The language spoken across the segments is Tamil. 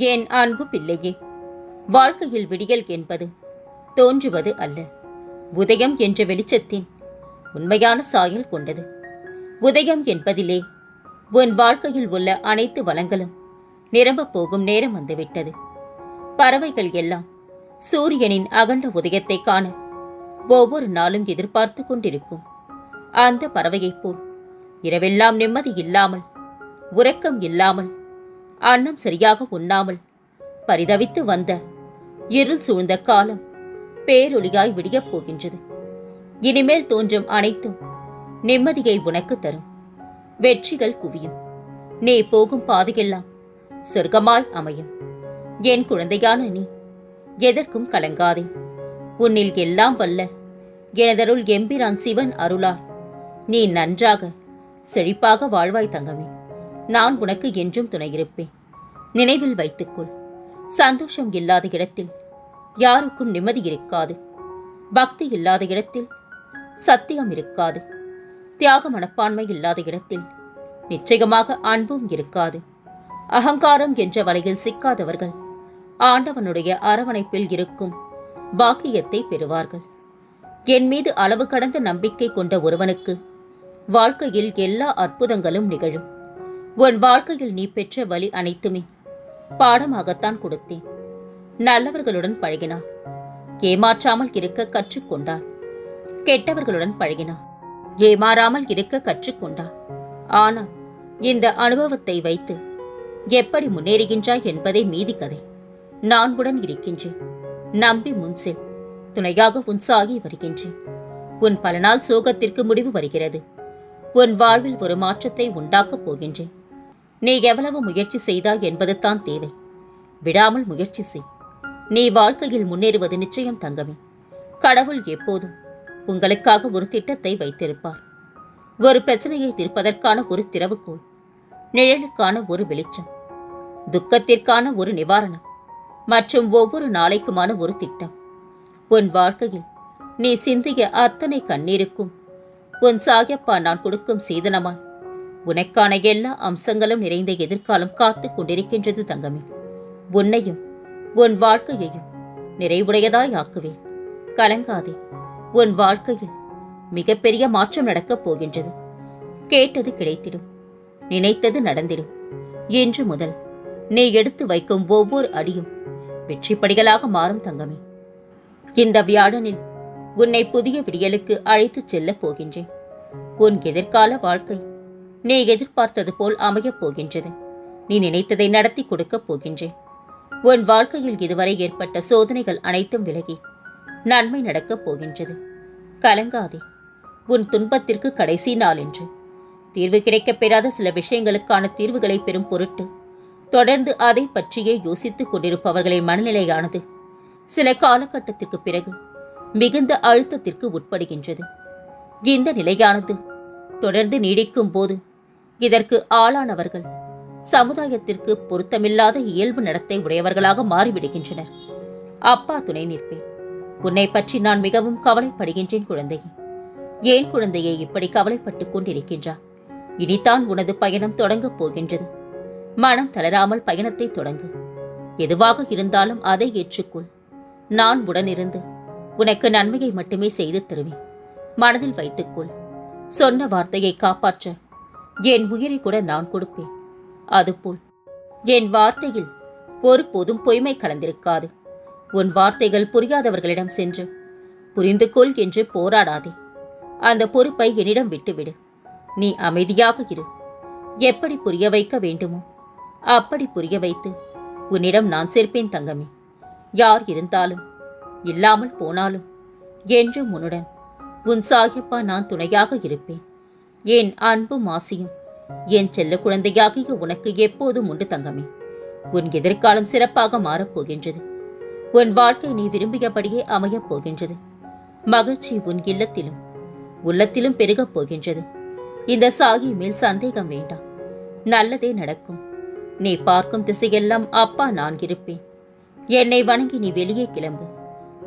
என் அன்பு பிள்ளையே? வாழ்க்கையில் விடியல் என்பது தோன்றுவது அல்ல. உதயம் என்ற வெளிச்சத்தின் உண்மையான சாயல் கொண்டது. உதயம் என்பதிலே உன் வாழ்க்கையில் உள்ள அனைத்து வளங்களும் நிரம்பப் போகும் நேரம் வந்துவிட்டது. பறவைகள் எல்லாம் சூரியனின் அகண்ட உதயத்தை காண ஒவ்வொரு நாளும் எதிர்பார்த்து கொண்டிருக்கும். அந்த பறவையைப் போல் இரவெல்லாம் நிம்மதி இல்லாமல் உறக்கம் இல்லாமல் அன்னம் சரியாக உண்ணாமல் பரிதவித்து வந்த இருள் சூழ்ந்த காலம் பேரொளியாய் விடியப் போகின்றது. இனிமேல் தோன்றும் அனைத்தும் நிம்மதியை உனக்கு தரும். வெற்றிகள் குவியும். நீ போகும் பாதையெல்லாம் சொர்க்கமாய் அமையும். என் குழந்தையான நீ எதற்கும் கலங்காதே. உன்னில் எல்லாம் வல்ல எனதருள் எம்பிரான் சிவன் அருளார் நீ நன்றாக செழிப்பாக வாழ்வாய் தங்கமே நான் உனக்கு என்றும் துணையிருப்பேன். நினைவில் வைத்துக்கொள். சந்தோஷம் இல்லாத இடத்தில் யாருக்கும் நிம்மதி இருக்காது. பக்தி இல்லாத இடத்தில் சத்தியம் இருக்காது. தியாக மனப்பான்மை இல்லாத இடத்தில் நிச்சயமாக அன்பும் இருக்காது. அகங்காரம் என்ற வலையில் சிக்காதவர்கள் ஆண்டவனுடைய அரவணைப்பில் இருக்கும் பாக்கியத்தை பெறுவார்கள். என் மீது அளவு கடந்த நம்பிக்கை கொண்ட ஒருவனுக்கு வாழ்க்கையில் எல்லா அற்புதங்களும் நிகழும். உன் வாழ்க்கையில் நீ பெற்ற வழி அனைத்துமே பாடமாகத்தான் கொடுத்தேன். நல்லவர்களுடன் பழகினார் ஏமாற்றாமல் இருக்க கற்றுக்கொண்டார். கெட்டவர்களுடன் பழகினார் ஏமாறாமல் இருக்க கற்றுக்கொண்டார். ஆனால் இந்த அனுபவத்தை வைத்து எப்படி முன்னேறுகின்றாய் என்பதே மீதி கதை. நான் உடன் இருக்கின்றேன். நம்பி முன்செல் துணையாக உன் சாகி வருகின்றேன். உன் பல நாள் சோகத்திற்கு முடிவு வருகிறது. உன் வாழ்வில் ஒரு மாற்றத்தை உண்டாக்கப் போகின்றேன். நீ எவ்வளவு முயற்சி செய்தாய் என்பதுதான் தேவை. விடாமல் முயற்சி செய். நீ வாழ்க்கையில் முன்னேறுவது நிச்சயம் தங்கமே. கடவுள் எப்போதும் உங்களுக்காக ஒரு திட்டத்தை வைத்திருப்பார். ஒரு பிரச்சனையை தீர்ப்பதற்கான ஒரு திறவுகோள் நிழலுக்கான ஒரு வெளிச்சம் துக்கத்திற்கான ஒரு நிவாரணம் மற்றும் ஒவ்வொரு நாளைக்குமான ஒரு திட்டம். உன் வாழ்க்கையில் நீ சிந்திய அத்தனை கண்ணீருக்கும் உன் சாயப்பா நான் கொடுக்கும் சீதனமாய் உனக்கான எல்லா அம்சங்களும் நிறைந்த எதிர்காலம் காத்துக் கொண்டிருக்கின்றது தங்கமே. உன்னையும் உன் வாழ்க்கையையும் நிறைவுடையதாய் ஆக்குவேன். கலங்காதே உன் வாழ்க்கையில் மிகப்பெரிய மாற்றம் நடக்கப் போகின்றது. கேட்டது கிடைத்திடும் நினைத்தது நடந்திடும். இன்று முதல் நீ எடுத்து வைக்கும் ஒவ்வொரு அடியும் வெற்றிப்படிகளாக மாறும் தங்கமே. இந்த வியாழனில் உன்னை புதிய விடியலுக்கு அழைத்துச் செல்லப் போகின்றேன். உன் எதிர்கால வாழ்க்கை நீ எதிர்பார்த்தது போல் அமையப் போகின்றது. நீ நினைத்ததை நடத்தி கொடுக்கப் போகின்றேன். உன் வாழ்க்கையில் இதுவரை ஏற்பட்ட சோதனைகள் அனைத்தும் விலகி நன்மை நடக்கப் போகின்றது. கலங்காதே. உன் துன்பத்திற்கு கடைசி நாள் என்று. தீர்வு கிடைக்கப் பெறாத சில விஷயங்களுக்கான தீர்வுகளை பெறும் பொருட்டு தொடர்ந்து அதை பற்றியே யோசித்துக் கொண்டிருப்பவர்களின் மனநிலையானது சில காலகட்டத்திற்கு பிறகு மிகுந்த அழுத்தத்திற்கு உட்படுகின்றது. இந்த நிலையானது தொடர்ந்து நீடிக்கும் போது இதற்கு ஆளானவர்கள். சமுதாயத்திற்கு பொருத்தமில்லாத இயல்பு நடத்தை உடையவர்களாக மாறிவிடுகின்றனர். அப்பா துணை நிற்பேன். உன்னை பற்றி நான் மிகவும் கவலைப்படுகின்றேன் குழந்தையே. ஏன் குழந்தையை இப்படி கவலைப்பட்டுக் கொண்டிருக்கின்றார் இனிதான் உனது பயணம் தொடங்கப் போகின்றது. மனம் தளராமல் பயணத்தை தொடங்கு. எதுவாக இருந்தாலும் அதை ஏற்றுக்கொள். நான் உடனிருந்து உனக்கு நன்மையை மட்டுமே செய்து தருவேன். மனதில் வைத்துக்கொள் சொன்ன வார்த்தையை காப்பாற்ற என் உயிரை கூட நான் கொடுப்பேன். அதுபோல் என் வார்த்தையில் ஒருபோதும் பொய்மை கலந்திருக்காது. உன் வார்த்தைகள் புரியாதவர்களிடம் சென்று புரிந்து கொள் என்று போராடாதே. அந்த பொறுப்பை என்னிடம் விட்டுவிடு. நீ அமைதியாக இரு. எப்படி புரிய வைக்க வேண்டுமோ அப்படி புரிய வைத்து உன்னிடம் நான் சேர்ப்பேன் தங்கமே. யார் இருந்தாலும் இல்லாமல் போனாலும் என்றும் உன்னுடன் உன் சாயப்பா நான் துணையாக இருப்பேன். என் அன்பும் ஆசையும் என் செல்ல குழந்தையாகிய உனக்கு எப்போதும் உண்டு தங்கமே. உன் எதிர்காலம் சிறப்பாக மாறப்போகின்றது உன் வாழ்க்கை நீ விரும்பியபடியே அமையப் போகின்றது. மகிழ்ச்சி உன் இல்லத்திலும் உள்ளத்திலும் பெருகப் போகின்றது. இந்த சாகி மேல் சந்தேகம் வேண்டாம். நல்லதே நடக்கும். நீ பார்க்கும் திசையெல்லாம் அப்பா நான் இருப்பேன். என்னை வணங்கி நீ வெளியே கிளம்பு.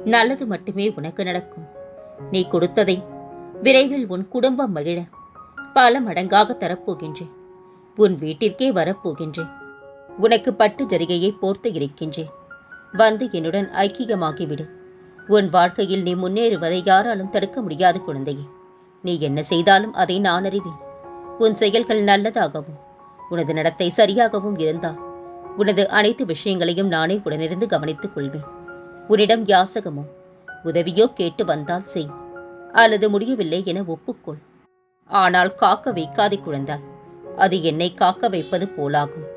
நல்லது மட்டுமே உனக்கு நடக்கும். நீ கொடுத்ததை விரைவில் உன் குடும்பம் மகிழ. பல மடங்காக தரப்போகின்றேன். உன் வீட்டிற்கே வரப்போகின்றேன். உனக்கு பட்டு ஜரிகையை போர்த்து இருக்கின்றேன். வந்து என்னுடன் ஐக்கியமாகிவிடு. உன் வாழ்க்கையில் நீ முன்னேறுவதை யாராலும் தடுக்க முடியாது குழந்தையே. நீ என்ன செய்தாலும் அதை நான் அறிவேன். உன் செயல்கள் நல்லதாகவும் உனது நடத்தை சரியாகவும் இருந்தால் உனது அனைத்து விஷயங்களையும் நானே உடனிருந்து கவனித்துக் கொள்வேன். உன்னிடம் யாசகமோ உதவியோ கேட்டு வந்தால் செய். அல்லது முடியவில்லை என ஒப்புக்கொள். ஆனால் காக்க வைக்காதே குழந்தாய் அது என்னை காக்க வைப்பது போலாகும்.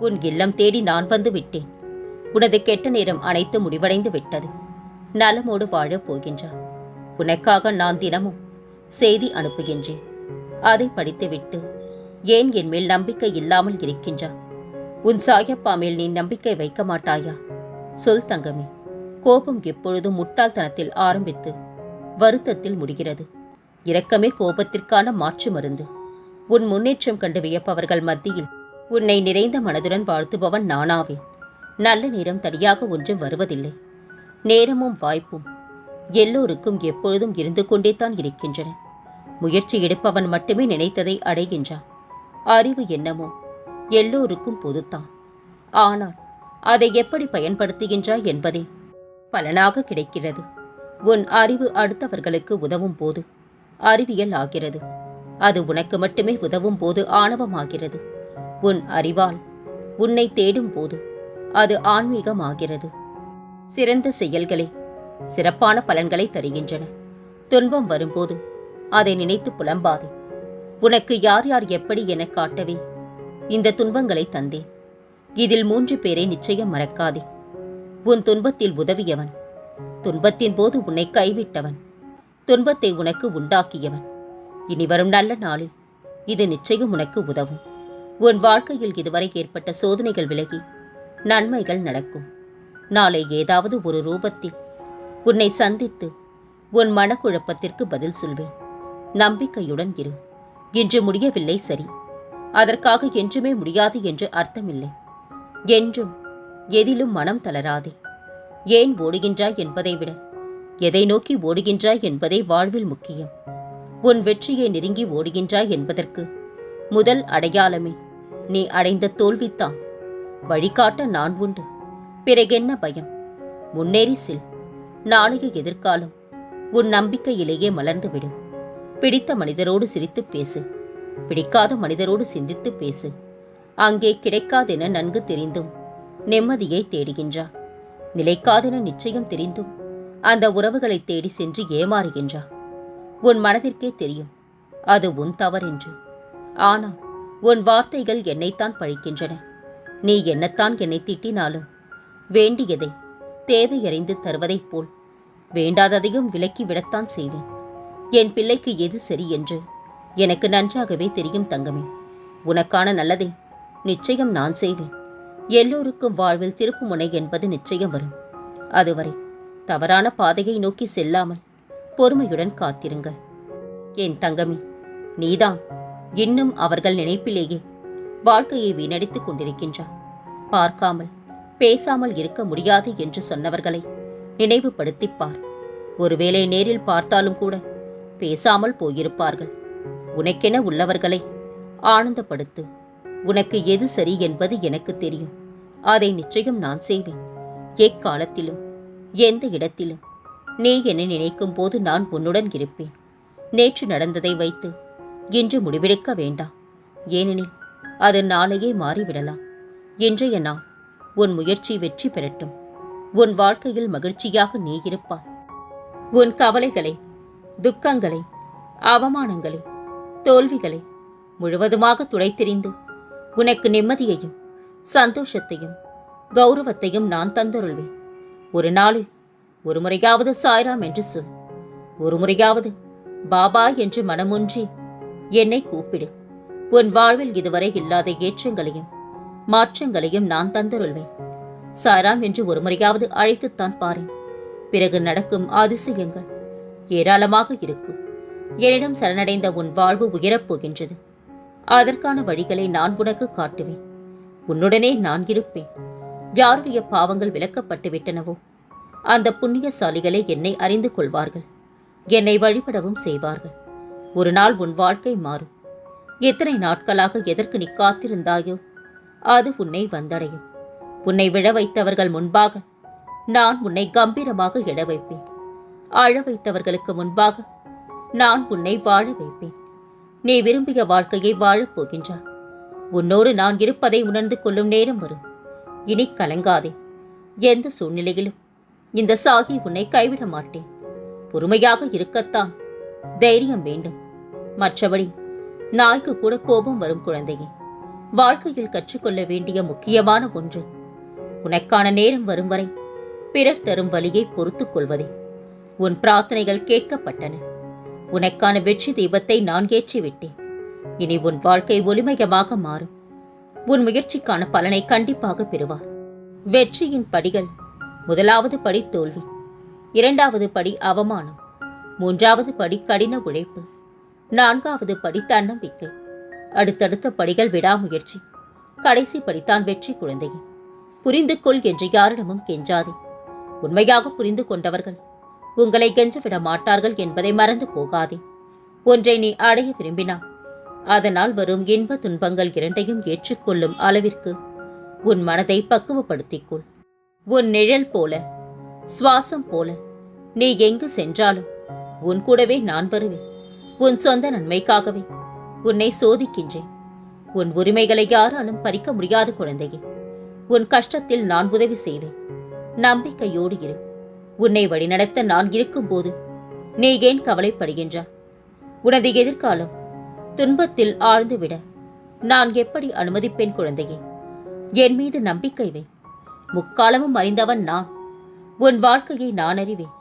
உன் இல்லம் தேடி நான் வந்து விட்டேன். உனது கெட்ட நேரம் அனைத்து முடிவடைந்து விட்டது. நலமோடு வாழப் போகின்றார் உனக்காக நான் தினமும் செய்தி அனுப்புகின்றேன். அதை படித்துவிட்டு ஏன் என் மேல் நம்பிக்கை இல்லாமல் இருக்கின்றா? உன் சாயப்பா மேல் நீ நம்பிக்கை வைக்க மாட்டாயா? சொல் தங்கமே. கோபம் எப்பொழுதும் முட்டாள்தனத்தில் ஆரம்பித்து வருத்தத்தில் முடிகிறது. இரக்கமே கோபத்திற்கான மாற்று மருந்து. உன் முன்னேற்றம் கண்டு வியப்பவர்கள் மத்தியில் உன்னை நிறைந்த மனதுடன் வாழ்த்துபவன் நானாவேன். நல்ல நேரம் தனியாக ஒன்றும் வருவதில்லை. நேரமும் வாய்ப்பும் எல்லோருக்கும் எப்பொழுதும் இருந்து கொண்டே தான் இருக்கின்றன. முயற்சி எடுப்பவன் மட்டுமே நினைத்ததை அடைகின்றான். அறிவு என்னமோ எல்லோருக்கும் பொதுத்தான். ஆனால் அதை எப்படி பயன்படுத்துகின்றாய் என்பதே பலனாக கிடைக்கிறது. உன் அறிவு அடுத்தவர்களுக்கு உதவும் போது அறிவியல் ஆகிறது. அது உனக்கு மட்டுமே உதவும் போது ஆணவமாகிறது. உன் அறிவால் உன்னை தேடும் போது அது ஆன்மீகமாகிறது. சிறந்த செயல்களே சிறப்பான பலன்களை தருகின்றன. துன்பம் வரும்போது அதை நினைத்து புலம்பாதே. உனக்கு யார் யார் எப்படி என காட்டவே இந்த துன்பங்களை தந்தேன் இதில் மூன்று பேரை நிச்சயம் மறக்காதே. உன் துன்பத்தில் உதவியவன். துன்பத்தின் போது உன்னை கைவிட்டவன். துன்பத்தை உனக்கு உண்டாக்கியவன். இனி வரும் நல்ல நாளில் இது நிச்சயம் உனக்கு உதவும். உன் வாழ்க்கையில் இதுவரை ஏற்பட்ட சோதனைகள் விலகி நன்மைகள் நடக்கும். நாளை ஏதாவது ஒரு ரூபத்தில் உன்னை சந்தித்து உன் மனக்குழப்பத்திற்கு பதில் சொல்வேன். நம்பிக்கையுடன் இரு. இன்று முடியவில்லை சரி. அதற்காக என்றுமே முடியாது என்று அர்த்தமில்லை. என்றும் எதிலும் மனம் தளராதே. ஏன் ஓடுகின்றாய் என்பதை விட எதை நோக்கி ஓடுகின்றாய் என்பதே வாழ்வில் முக்கியம். உன் வெற்றியை நெருங்கி ஓடுகின்றாய் என்பதற்கு முதல் அடையாளமே நீ அடைந்த தோல்வித்தான் வழிகாட்ட நான் உண்டு. பிறகென்ன பயம்? முன்னேறி செல். நாளைய எதிர்காலம் உன் நம்பிக்கையிலேயே மலர்ந்துவிடும். பிடித்த மனிதரோடு சிரித்துப் பேசு. பிடிக்காத மனிதரோடு சிந்தித்துப் பேசு. அங்கே கிடைக்காதென நன்கு தெரிந்தும் நிம்மதியை தேடுகின்றா. நிலைக்காதென நிச்சயம் தெரிந்தும் அந்த உறவுகளை தேடி சென்று ஏமாறுகின்றா உன் மனதிற்கே தெரியும் அது உன் தவறென்று. ஆனால் உன் வார்த்தைகள் என்னைத்தான் பழிக்கின்றன. நீ என்னத்தான் என்னை திட்டினாலும் வேண்டியதை தேவையறிந்து தருவதைப் போல் வேண்டாததையும் விலக்கி விடத்தான் செய்வேன். என் பிள்ளைக்கு எது சரி என்று எனக்கு நன்றாகவே தெரியும் தங்கமே. உனக்கான நல்லதை நிச்சயம் நான் செய்வேன். எல்லோருக்கும் வாழ்வில் திருப்புமுனை என்பது நிச்சயம் வரும். அதுவரை தவறான பாதையை நோக்கி செல்லாமல் பொறுமையுடன் காத்திருங்கள். என் தங்கமி நீதான் இன்னும் அவர்கள் நினைப்பிலேயே வாழ்க்கையை வீணடித்துக் கொண்டிருக்கின்றார் பார்க்காமல் பேசாமல் இருக்க முடியாது என்று சொன்னவர்களை நினைவுபடுத்திப் பார். ஒருவேளை நேரில் பார்த்தாலும் கூட பேசாமல் போயிருப்பார்கள். உனக்கென உள்ளவர்களை ஆனந்தப்படுத்து. உனக்கு எது சரி என்பது எனக்கு தெரியும். அதை நிச்சயம் நான் செய்வேன். எக்காலத்திலும் எந்த இடத்திலும். நீ என்னை நினைக்கும் போது நான் உன்னுடன் இருப்பேன். நேற்று நடந்ததை வைத்து இன்று முடிவெடுக்க வேண்டாம். ஏனெனில் அது நாளையே மாறிவிடலாம். இன்றைய நாள் உன் முயற்சி வெற்றி பெறட்டும். உன் வாழ்க்கையில் மகிழ்ச்சியாக நீ இருப்பாய். உன் கவலைகளை துக்கங்களை அவமானங்களை தோல்விகளை முழுவதுமாக துடைத்தெறிந்து உனக்கு நிம்மதியையும் சந்தோஷத்தையும் கௌரவத்தையும் நான் தந்தருள்வேன். ஒரு நாளில் ஒரு முறையாவது சாய்ராம் என்று சொல். ஒரு முறையாவது பாபா என்று மனமுன்றி என்னை கூப்பிடு. உன் வாழ்வில் இதுவரை இல்லாத ஏற்றங்களையும் மாற்றங்களையும் நான் தந்தருள்வேன். சாய்ராம் என்று ஒரு முறையாவது அழைத்துத்தான் பாரேன். பிறகு நடக்கும் அதிசயங்கள் ஏராளமாக இருக்கும் என்னிடம் சரணடைந்த உன் வாழ்வு உயரப் போகின்றது அதற்கான வழிகளை நான் உனக்கு காட்டுவேன். உன்னுடனே நான் இருப்பேன். யாருடைய பாவங்கள் விலக்கப்பட்டு விட்டனவோ அந்த புண்ணியசாலிகளே என்னை அறிந்து கொள்வார்கள். என்னை வழிபடவும் செய்வார்கள். ஒரு நாள் உன் வாழ்க்கை மாறும். எத்தனை நாட்களாக எதற்கு நீ காத்திருந்தாயோ அது உன்னை வந்தடையும். உன்னை விழ வைத்தவர்கள் முன்பாக நான் உன்னை கம்பீரமாக இட வைப்பேன். அழ வைத்தவர்களுக்கு முன்பாக நான் உன்னை வாழ வைப்பேன். நீ விரும்பிய வாழ்க்கையை வாழப் போகின்றாய். உன்னோடு நான் இருப்பதை உணர்ந்து கொள்ளும் நேரம் வரும். இனி கலங்காதே. எந்த சூழ்நிலையிலும் இந்த சாகி உன்னை கைவிட மாட்டேன். பொறுமையாக இருக்கத்தான் தைரியம் வேண்டும். மற்றபடி நாய்க்கு கூட கோபம் வரும் குழந்தையே. வாழ்க்கையில் கற்றுக்கொள்ள வேண்டிய முக்கியமான ஒன்று உனக்கான நேரம் வரும் வரை பிறர் தரும் வழியை பொறுத்துக் கொள்வதே. உன் பிரார்த்தனைகள் கேட்கப்பட்டன. உனக்கான வெற்றி தீபத்தை நான் ஏற்றிவிட்டேன். இனி உன் வாழ்க்கை ஒளிமயமாக மாறும். உன் முயற்சிக்கான பலனை கண்டிப்பாக பெறுவார். வெற்றியின் படிகள் முதலாவது படி தோல்வி இரண்டாவது படி அவமானம் மூன்றாவது படி கடின உழைப்பு நான்காவது படி தன்னம்பிக்கை அடுத்தடுத்த படிகள் விடாமுயற்சி கடைசி படித்தான் வெற்றி குழந்தையே புரிந்து கொள் என்று யாரிடமும் கெஞ்சாதே. உண்மையாக புரிந்து கொண்டவர்கள் உங்களை கெஞ்ச விட மாட்டார்கள் என்பதை மறந்து போகாதே. ஒன்றை நீ அடைய விரும்பினா அதனால் வரும் இன்ப துன்பங்கள் இரண்டையும் ஏற்றுக்கொள்ளும் அளவிற்கு உன் மனதை பக்குவப்படுத்திக் கொள் உன் நிழல் போல சுவாசம் போல நீ எங்கு சென்றாலும் உன் கூடவே நான் வருவேன். உன் சொந்த நன்மைக்காகவே உன்னை சோதிக்கின்றேன். உன் உரிமைகளை யாராலும் பறிக்க முடியாத குழந்தையே உன் கஷ்டத்தில் நான் உதவி செய்வேன். நம்பிக்கையோடு இரு. உன்னை வழிநடத்த நான் இருக்கும்போது நீ ஏன் கவலைப்படுகின்றா உனது எதிர்காலம் துன்பத்தில் ஆழ்ந்துவிட நான் எப்படி அனுமதிப்பேன் குழந்தையே? என் மீது நம்பிக்கை வை. முக்காலமும் அறிந்தவன் நான். உன் வாழ்க்கையை நான் அறிவேன்.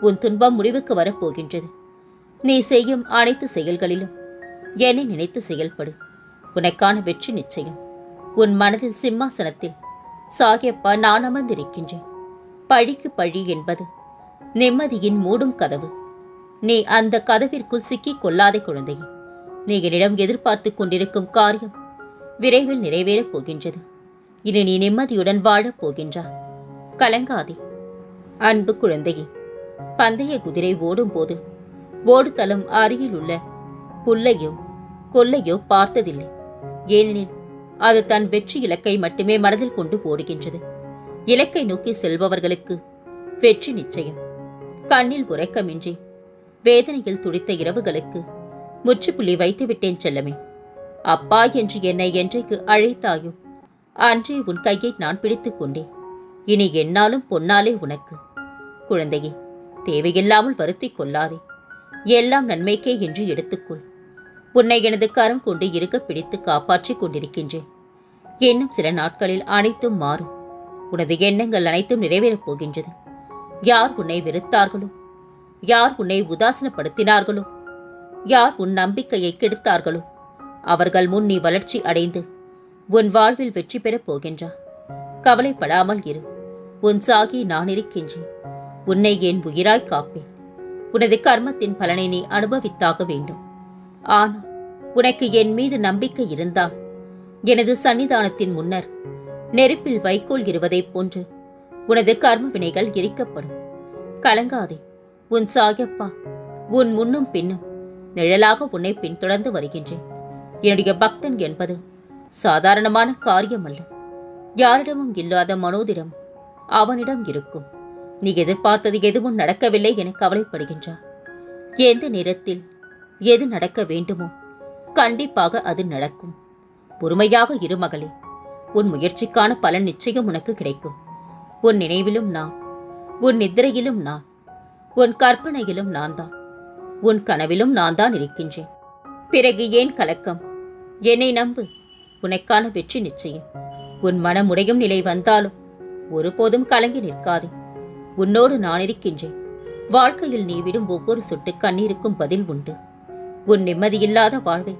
உன் துன்பம் முடிவுக்கு வரப்போகின்றது. நீ செய்யும் அனைத்து செயல்களிலும் என்னை நினைத்து செயல்படு. உனக்கான வெற்றி நிச்சயம். உன் மனதில் சிம்மாசனத்தில் சாகியப்பா நான் அமர்ந்திருக்கின்றேன். பழிக்கு பழி என்பது நிம்மதியின் மூடும் கதவு. நீ அந்த கதவிற்குள் சிக்கிக் கொள்ளாதே குழந்தையே. நீ என்னிடம் எதிர்பார்த்து கொண்டிருக்கும் காரியம் விரைவில் நிறைவேறப் போகின்றது. இனி நீ நிம்மதியுடன் வாழப் போகின்றாய். கலங்காதே. அன்பு குழந்தையே பந்தய குதிரை ஓடும்போது ஓடுதளம் அருகில் உள்ள புல்லையோ கொல்லையோ பார்த்ததில்லை. ஏனெனில் அது தன் வெற்றி இலக்கை மட்டுமே மனதில் கொண்டு ஓடுகின்றது. இலக்கை நோக்கி செல்பவர்களுக்கு வெற்றி நிச்சயம். கண்ணில் உறக்கமின்றி வேதனையில் துடித்த இரவுகளுக்கு முற்றுப்புள்ளி வைத்துவிட்டேன் செல்லமே. அப்பா என்று என்னை என்றைக்கு அழைத்தாயோ அன்றே உன் கையை நான் பிடித்துக் கொண்டேன். இனி என்னாலும் பொன்னாலே உனக்கு. குழந்தையே தேவையில்லாமல் வருத்திக் கொள்ளாதே. எல்லாம் நன்மைக்கே என்று எடுத்துக்கொள். உன்னை எனது கரம் கொண்டு இருக்க பிடித்து காப்பாற்றிக் கொண்டிருக்கின்றேன். இன்னும் சில நாட்களில் அனைத்தும் மாறும். உனது எண்ணங்கள் அனைத்தும் நிறைவேறப் போகின்றது. யார் உன்னை வெறுத்தார்களோ யார் உன்னை உதாசனப்படுத்தினார்களோ யார் உன் நம்பிக்கையை கெடுத்தார்களோ? அவர்கள் முன் நீ வளர்ச்சி அடைந்து உன் வாழ்வில் வெற்றி பெறப் போகின்றா. கவலைப்படாமல் இரு. உன் சாகி நான் இருக்கின்றேன். உன்னை என் உயிராய் காப்பேன். உனது கர்மத்தின் பலனை நீ அனுபவித்தாக வேண்டும். ஆனால் உனக்கு என் மீது நம்பிக்கை இருந்தால் எனது சன்னிதானத்தின் முன்னர் நெருப்பில் வைக்கோல் இருவதைப் போன்று உனது கர்ம வினைகள் எரிக்கப்படும். கலங்காதே. உன் சாயப்பா உன் முன்னும் பின்னும் நிழலாக உன்னை பின்தொடர்ந்து வருகின்றேன். என்னுடைய பக்தன் என்பது சாதாரணமான காரியம் அல்ல யாரிடமும் இல்லாத மனோதிடம் அவனிடம் இருக்கும். நீ எதிர்பார்த்தது எதுவும் நடக்கவில்லை என கவலைப்படுகின்றார் எந்த நேரத்தில் எது நடக்க வேண்டுமோ கண்டிப்பாக அது நடக்கும். பொறுமையாக இரு மகளே. உன் முயற்சிக்கான பலன் நிச்சயம் உனக்கு கிடைக்கும். உன் நினைவிலும் நான் உன் நித்திரையிலும் நான் உன் கற்பனையிலும் நான் தான் உன் கனவிலும் நான் தான் இருக்கின்றேன். பிறகு ஏன் கலக்கம்? என்னை நம்பு. உனக்கான வெற்றி நிச்சயம். உன் மனம் உடையும் நிலை வந்தாலும் ஒருபோதும் கலங்கி நிற்காதே. உன்னோடு நான் இருக்கின்றேன். வாழ்க்கையில் நீ விடும் ஒவ்வொரு சொட்டு கண்ணீருக்கும் பதில் உண்டு. உன் நிம்மதியில்லாத வாழ்வை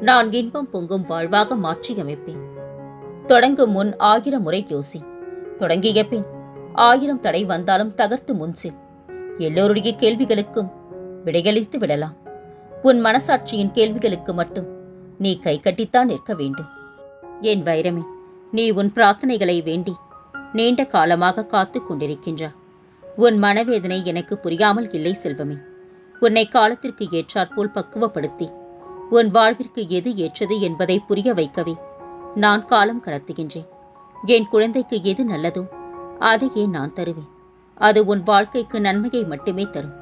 நான் இன்பம் பொங்கும் வாழ்வாக மாற்றியமைப்பேன். தொடங்கும் முன் ஆயிரம் முறை யோசி. தொடங்கிய பின் ஆயிரம் தடை வந்தாலும் தகர்த்து முன் செல். எல்லோருடைய கேள்விகளுக்கும் விடையளித்து விடலாம். உன் மனசாட்சியின் கேள்விகளுக்கு மட்டும் நீ கை கட்டித்தான் நிற்க வேண்டும். என் வைரமே நீ உன் பிரார்த்தனைகளை வேண்டி நீண்ட காலமாக காத்துக் கொண்டிருக்கின்றா உன் மனவேதனை எனக்கு புரியாமல் இல்லை செல்வமே. உன்னை காலத்திற்கு ஏற்றாற்போல் பக்குவப்படுத்தி உன் வாழ்விற்கு எது ஏற்றது என்பதை புரிய வைக்கவே நான் காலம் கடத்துகின்றேன். என் குழந்தைக்கு எது நல்லதோ அதையே நான் தருவேன். அது உன் வாழ்க்கைக்கு நன்மையை மட்டுமே தரும்.